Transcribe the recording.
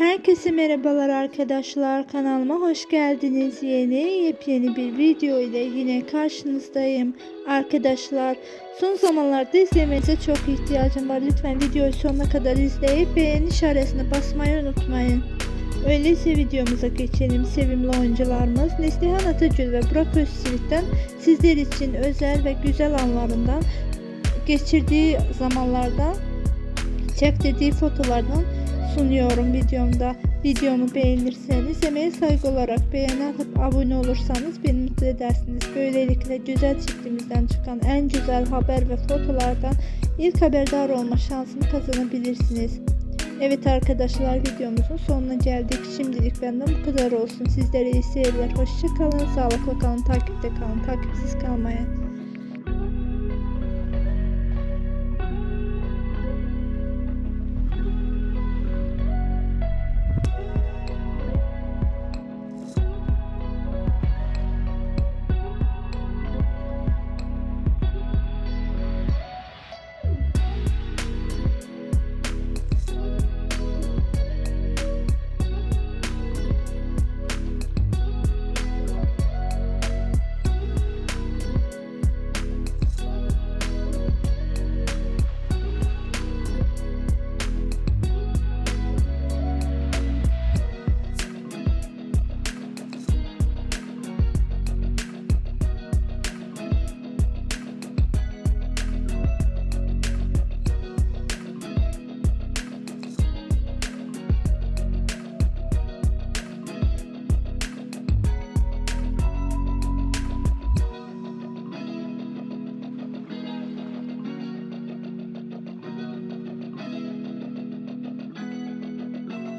Herkese merhabalar arkadaşlar. Kanalıma hoş geldiniz. Yeni yepyeni bir video ile yine karşınızdayım arkadaşlar. Son zamanlarda izlemenize çok ihtiyacım var. Lütfen videoyu sonuna kadar izleyip beğeni işaretine basmayı unutmayın. Öyleyse videomuza geçelim. Sevimli oyuncularımız Neslihan Atagül ve Burak Özçivit'ten sizler için özel ve güzel anlarından geçirdiği zamanlarda çektirdiği fotolardan sunuyorum videomda. Videomu beğenirseniz emeğe saygı olarak beğeni atıp abone olursanız beni mutlu edersiniz. Böylelikle güzel çiftimizden çıkan en güzel haber ve fotolardan ilk haberdar olma şansını kazanabilirsiniz. Evet arkadaşlar videomuzun sonuna geldik. Şimdilik benden bu kadar olsun. Sizlere iyi seyirler. Hoşçakalın. Sağlıklı kalın. Takipte kalın. Takipsiz kalmayın.